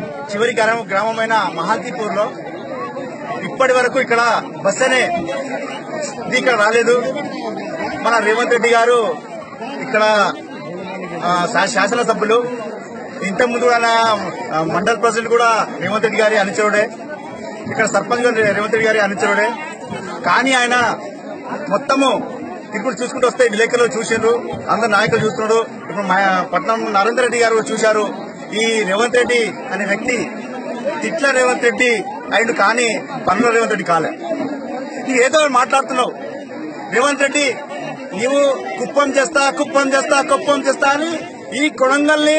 చివరి గ్రామం గ్రామమైన మహాల్తీపూర్లో ఇప్పటి వరకు ఇక్కడ బస్ అనే ఇది ఇక్కడ రాలేదు. మన రేవంత్ రెడ్డి గారు ఇక్కడ శా- శాసనసభ్యులు. ఇంతకు ముందు ఆయన మండల్ ప్రెసిడెంట్ కూడా రేవంత్ రెడ్డి గారి అనుచరుడే. ఇక్కడ సర్పంచ్ గారు రేవంత్ రెడ్డి గారి అనుచరుడే. కానీ ఆయన మొత్తము ఇప్పుడు చూసుకుంటూ వస్తే విలేకరులు చూసారు అందరు నాయకులు చూస్తున్నాడు ఇప్పుడు మా పట్నం నరేందర్ రెడ్డి గారు చూశారు. ఈ రేవంత్ రెడ్డి అనే వ్యక్తి తిట్ల రేవంత్ రెడ్డి అయిండు కానీ పనుల రేవంత్ రెడ్డి కాలే. నువ్వు ఏదో మాట్లాడుతున్నావు. రేవంత్ రెడ్డి నీవు కుప్పం చేస్తా కుప్పం చేస్తా కుప్పం చేస్తా అని ఈ కొడంగల్ని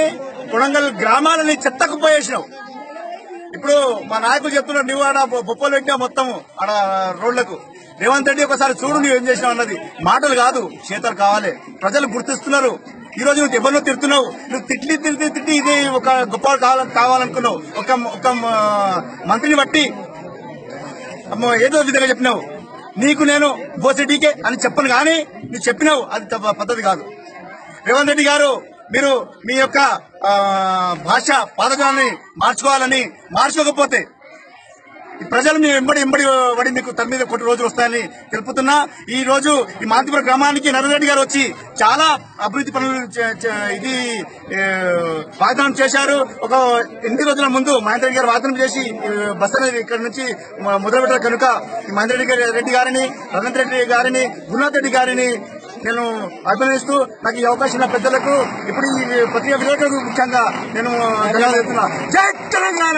కొడంగల్ గ్రామాలని చెత్త కుప్పేసినావు ఇప్పుడు మా నాయకులు చెప్తున్నారు నువ్వు ఆడ బొప్పలు పెట్టినా మొత్తం ఆడ రోడ్లకు. రేవంత్ రెడ్డి ఒకసారి చూడు నువ్వు ఏం చేసినావు అన్నది. మాటలు కాదు చేతలు కావాలి. ప్రజలు గుర్తిస్తున్నారు. ఈ రోజు నువ్వు దెబ్బలో తిడుతున్నావు. నువ్వు తిట్టి తిట్టి తిట్టి ఇది ఒక గొప్ప కావాలనుకున్నావు. ఒక ఒక మంత్రిని బట్టి అమ్మో ఏదో విధంగా చెప్పినావు. నీకు నేను బోసెడీకే అని చెప్పను కానీ నువ్వు చెప్పినావు. అది తప్ప- పద్ధతి కాదు. రేవంత్ రెడ్డి గారు మీరు మీ యొక్క భాష పథకాన్ని మార్చుకోవాలని మార్చుకోకపోతే ఈ ప్రజలు మీ వెంబడి వెంబడి పడి మీకు తన మీద కొట్టి రోజులు వస్తాయని తెలుపుతున్నా. ఈ రోజు ఈ మాంతిపురం గ్రామానికి నరేంద్ర గారు వచ్చి చాలా అభివృద్ధి పనులు చే- ఇది వాగ్దానం చేశారు. ఒక ఎన్ని రోజుల ముందు మహేంద్ర గారు వాగ్దానం చేసి బస్ అనేది ఇక్కడ నుంచి మొదలుపెట్టారు. కనుక ఈ మహేంద్ర రెడ్డి గారి- రెడ్డి గారిని రవీంద్ర రెడ్డి గారిని గురునాథ్ రెడ్డి గారిని నేను అభినందిస్తూ నాకు ఈ అవకాశం పెద్దలకు ఇప్పుడు ఈ పత్రికా విలేకరులకు ముఖ్యంగా నేను జై తెలంగాణ!